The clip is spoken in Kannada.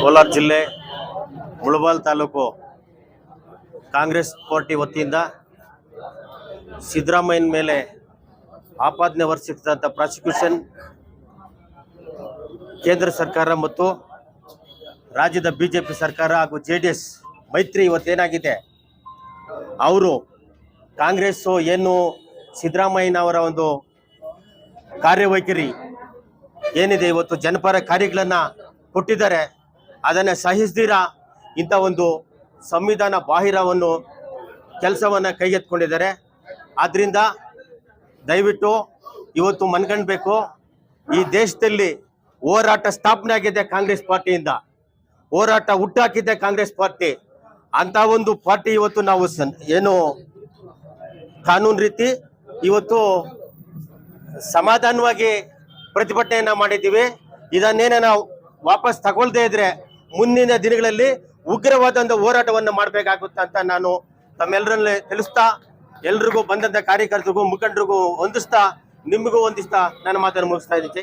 ಕೋಲಾರ ಜಿಲ್ಲೆ, ಮುಳಬಾಲ್ ತಾಲೂಕು ಕಾಂಗ್ರೆಸ್ ಪಾರ್ಟಿ ವತಿಯಿಂದ ಸಿದ್ದರಾಮಯ್ಯನ ಮೇಲೆ ಆಪಾದನೆ ಹೊರಿಸಿದಂಥ ಪ್ರಾಸಿಕ್ಯೂಷನ್ ಕೇಂದ್ರ ಸರ್ಕಾರ ಮತ್ತು ರಾಜ್ಯದ ಬಿ ಜೆ ಪಿ ಸರ್ಕಾರ ಹಾಗೂ ಜೆ ಡಿ ಎಸ್ ಮೈತ್ರಿ ಇವತ್ತೇನಾಗಿದೆ? ಅವರು ಕಾಂಗ್ರೆಸ್ಸು ಏನು ಸಿದ್ದರಾಮಯ್ಯನವರ ಒಂದು ಕಾರ್ಯವೈಖರಿ ಏನಿದೆ ಇವತ್ತು ಜನಪರ ಕಾರ್ಯಗಳನ್ನು ಕೊಟ್ಟಿದ್ದಾರೆ, ಅದನ್ನು ಸಹಿಸ್ದಿರ ಇಂಥ ಒಂದು ಸಂವಿಧಾನ ಬಾಹಿರವನ್ನು ಕೆಲಸವನ್ನು ಕೈಗೆತ್ಕೊಂಡಿದ್ದಾರೆ ಆದ್ದರಿಂದ ದಯವಿಟ್ಟು ಇವತ್ತು ಮನ್ಗಣ್ಬೇಕು ಈ ದೇಶದಲ್ಲಿ ಹೋರಾಟ ಸ್ಥಾಪನೆ ಆಗಿದೆ ಕಾಂಗ್ರೆಸ್ ಪಾರ್ಟಿಯಿಂದ, ಹೋರಾಟ ಹುಟ್ಟಾಕಿದ್ದೆ ಕಾಂಗ್ರೆಸ್ ಪಾರ್ಟಿ. ಅಂತ ಒಂದು ಪಾರ್ಟಿ ಇವತ್ತು ನಾವು ಏನು ಕಾನೂನು ರೀತಿ ಇವತ್ತು ಸಮಾಧಾನವಾಗಿ ಪ್ರತಿಭಟನೆಯನ್ನ ಮಾಡಿದ್ದೀವಿ. ಇದನ್ನೇನ ನಾವು ವಾಪಸ್ ತಗೊಳ್ದೇ ಇದ್ರೆ ಮುಂದಿನ ದಿನಗಳಲ್ಲಿ ಉಗ್ರವಾದಂಥ ಹೋರಾಟವನ್ನು ಮಾಡಬೇಕಾಗುತ್ತೆ ಅಂತ ನಾನು ತಮ್ಮೆಲ್ಲರಲ್ಲಿ ತಿಳಿಸ್ತಾ, ಎಲ್ರಿಗೂ ಬಂದಂತ ಕಾರ್ಯಕರ್ತರಿಗೂ ಮುಖಂಡರಿಗೂ ಹೊಂದಿಸ್ತಾ, ನಿಮಗೂ ಹೊಂದಿಸ್ತಾ ನನ್ನ ಮಾತನ್ನು ಮುಗಿಸ್ತಾ ಇದ್ದೀನಿ.